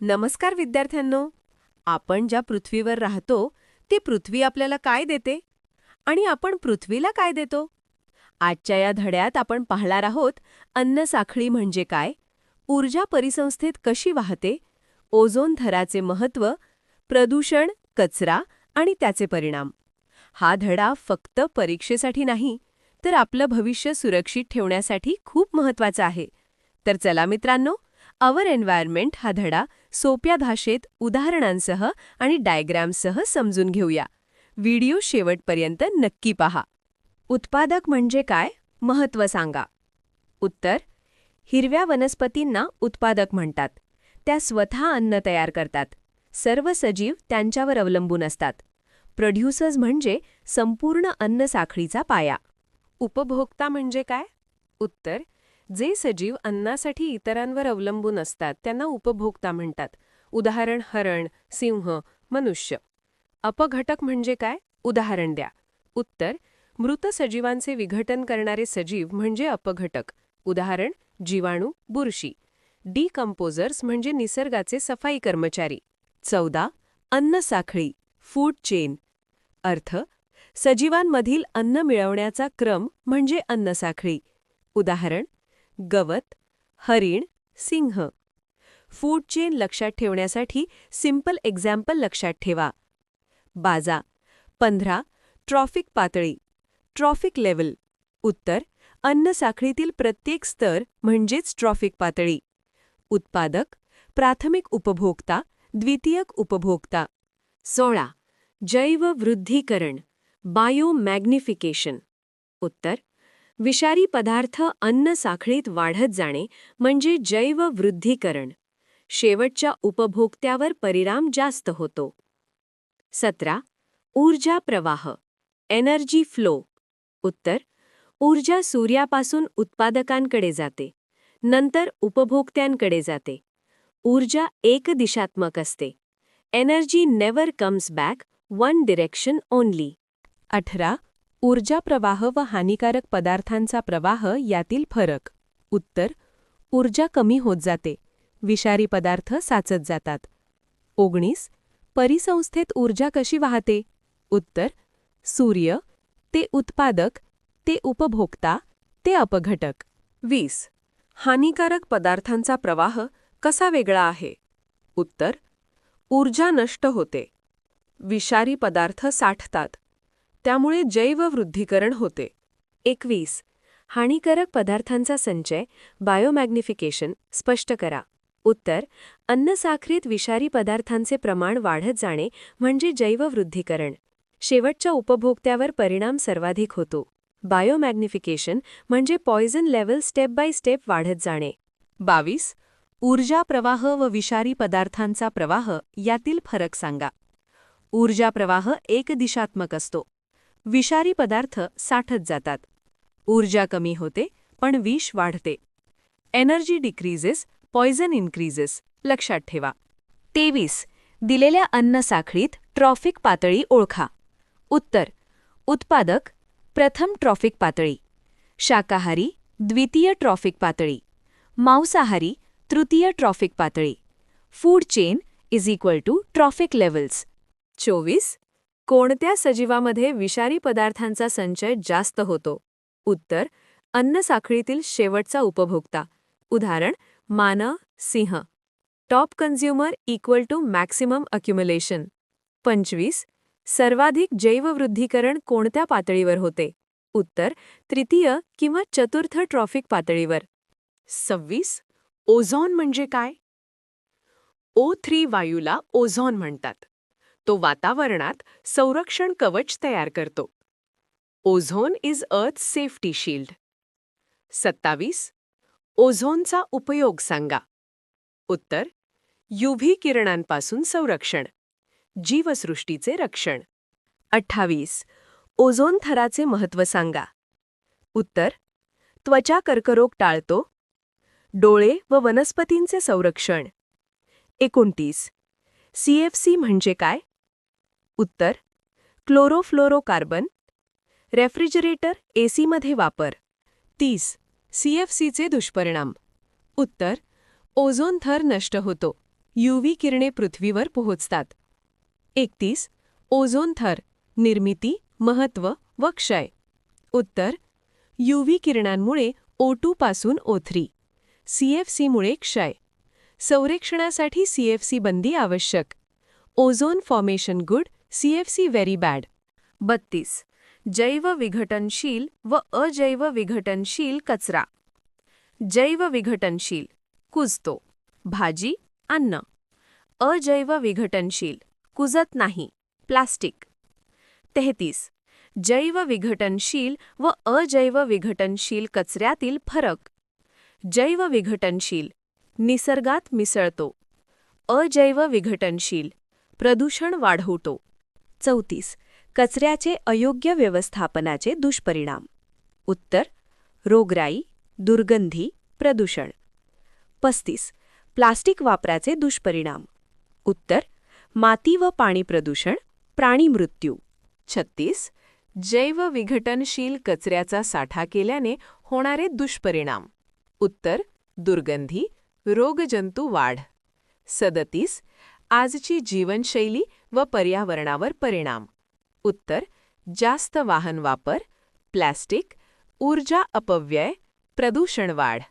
नमस्कार विद्यार्थ्यांनो. आपण ज्या पृथ्वीवर राहतो ती पृथ्वी आपल्याला काय देते? आणि आपण पृथ्वीला काय देतो? आजच्या या धड्यात आपण पाहणार आहोत अन्न साखळी म्हणजे काय? ऊर्जा परिसंस्थेत कशी वाहते? ओझोन थराचे महत्त्व प्रदूषण कचरा आणि त्याचे परिणाम. हा धडा फक्त परीक्षेसाठी नाही तर आपलं भविष्य सुरक्षित ठेवण्यासाठी खूप महत्त्वाचा आहे. तर चला मित्रांनो अवर एन्व्हायरमेंट हा धडा सोप्या भाषेत उदाहरणांसह आणि डायग्रामसह समजून घेऊया. व्हिडिओ शेवटपर्यंत नक्की पहा. उत्पादक म्हणजे काय? महत्त्व सांगा. उत्तर हिरव्या वनस्पतींना उत्पादक म्हणतात. त्या स्वतः अन्न तयार करतात. सर्व सजीव त्यांच्यावर अवलंबून असतात. प्रोड्युसर्स म्हणजे संपूर्ण अन्न साखळीचा पाया. उपभोक्ता म्हणजे काय? उत्तर जे सजीव अन्नासाठी इतरांवर अवलंबून असतात त्यांना उपभोक्ता म्हणतात. उदाहरण हरण सिंह मनुष्य. अपघटक म्हणजे काय? उदाहरण द्या. उत्तर मृत सजीवांचे विघटन करणारे सजीव म्हणजे अपघटक. उदाहरण जीवाणू बुरशी. डिकम्पोजर्स म्हणजे निसर्गाचे सफाई कर्मचारी. चौदा अन्न साखळी फूड चेन. अर्थ सजीवांमधील अन्न मिळवण्याचा क्रम म्हणजे अन्नसाखळी उदाहरण गवत हरिण सिंह. फूड चेन लक्षात ठेवण्यासाठी सिंपल एक्झाम्पल लक्षात ठेवा. बाजा पंधरा ट्रॉफिक पातळी ट्रॉफिक लेवल उत्तर अन्न साखळीतील प्रत्येक स्तर म्हणजेच ट्रॉफिक पातळी. उत्पादक प्राथमिक उपभोक्ता द्वितीयक उपभोक्ता. सोळा जैववृद्धीकरण बायोमॅग्निफिकेशन उत्तर विषारी पदार्थ अन्न साखळीत वाढत जाणे म्हणजे जैववृद्धीकरण शेवटच्या उपभोक्त्यावर परिणाम जास्त होतो. सतरा. ऊर्जा प्रवाह. Energy flow. उत्तर. ऊर्जा सूर्यापासून उत्पादकांकडे जाते. नंतर उपभोक्त्यांकडे जाते. ऊर्जा एकदिशात्मक असते. Energy never comes back one direction only. अठरा. ऊर्जा प्रवाह व हानिकारक पदार्थांचा प्रवाह यातील फरक. उत्तर ऊर्जा कमी होत जाते. विषारी पदार्थ साचत जातात. ओगणीस परिसंस्थेत ऊर्जा कशी वाहते? उत्तर सूर्य ते उत्पादक ते उपभोक्ता ते अपघटक. वीस हानिकारक पदार्थांचा प्रवाह कसा वेगळा आहे? उत्तर ऊर्जा नष्ट होते. विषारी पदार्थ साठतात. त्यामुळे जैववृद्धीकरण होते. एकवीस. हानिकारक पदार्थांचा संचय बायोमॅग्निफिकेशन स्पष्ट करा. उत्तर. अन्नसाखरीत विषारी पदार्थांचे प्रमाण वाढत जाणे म्हणजे जैववृद्धीकरण शेवटच्या उपभोक्त्यावर परिणाम सर्वाधिक होतो. बायोमॅग्निफिकेशन म्हणजे poison level step by step वाढत जाणे. बावीस. ऊर्जा प्रवाह व विषारी पदार्थांचा प्रवाह यातील फरक सांगा. ऊर्जा प्रवाह एकदिशात्मक असतो. विषारी पदार्थ साठत जातात. ऊर्जा कमी होते पण विष वाढते. एनर्जी डिक्रीजेस पॉयझन इन्क्रीजेस लक्षात ठेवा. तेवीस. दिलेल्या अन्न साखळीत ट्रॉफिक पातळी ओळखा. उत्तर. उत्पादक प्रथम ट्रॉफिक पातळी. शाकाहारी द्वितीय ट्रॉफिक पातळी. मांसाहारी तृतीय ट्रॉफिक पातळी. Food chain is equal to trophic levels चोवीस. कोणत्या सजीवामध्ये विषारी पदार्थांचा संचय जास्त होतो? उत्तर अन्न साखळीतील शेवटचा उपभोक्ता. उदाहरण मानव सिंह. Top consumer equal to maximum accumulation पंचवीस सर्वाधिक जैववृद्धीकरण कोणत्या पातळीवर होते? उत्तर तृतीय किंवा चतुर्थ ट्रॉफिक पातळीवर. सव्वीस ओझॉन म्हणजे काय? ओ थ्री वायूला ओझॉन म्हणतात. तो वातावरणात संरक्षण कवच तयार करतो. Ozone is earth safety shield. सत्तावीस ओझोनचा उपयोग सांगा. उत्तर युव्ही किरणांपासून संरक्षण जीवसृष्टीचे रक्षण. अठ्ठावीस ओझोन थराचे महत्त्व सांगा. उत्तर त्वचा कर्करोग टाळतो डोळे व वनस्पतींचे संरक्षण. एकोणतीस सीएफसी म्हणजे काय? उत्तर क्लोरोफ्लोरोकार्बन रेफ्रिजरेटर एसीमध्ये वापर. तीस सीएफसीचे दुष्परिणाम. उत्तर ओझोन थर नष्ट होतो. यूव्ही किरणे पृथ्वीवर पोहोचतात. एकतीस ओझोन थर निर्मिती महत्त्व व क्षय. उत्तर यूव्ही किरणांमुळे ओ पासून ओ थ्री सीएफसीमुळे क्षय. संरक्षणासाठी सीएफसी बंदी आवश्यक. Ozone formation good CFC very bad बत्तीस. जैव विघटनशील व अजैव विघटनशील कचरा. जैव विघटनशील कुजतो. भाजी अन्न. अजैव विघटनशील कुजत नाही प्लास्टिक. तेहतीस. जैव विघटनशील व अजैव विघटनशील कचऱ्यातील फरक. जैव विघटनशील निसर्गात मिसळतो. अजैव विघटनशील प्रदूषण वाढवतो. चौतीस. कचऱ्याचे अयोग्य व्यवस्थापनाचे दुष्परिणाम. उत्तर रोगराई दुर्गंधी प्रदूषण. पस्तीस. प्लास्टिक वापराचे दुष्परिणाम. उत्तर माती व पाणी प्रदूषण प्राणी मृत्यू. छत्तीस. जैव विघटनशील कचऱ्याचा साठा केल्याने होणारे दुष्परिणाम. उत्तर दुर्गंधी रोगजंतू वाढ. सदतीस. आजची जीवनशैली व पर्यावरणावर परिणाम. उत्तर जास्त वाहन वापर प्लॅस्टिक ऊर्जा अपव्यय प्रदूषण वाढ.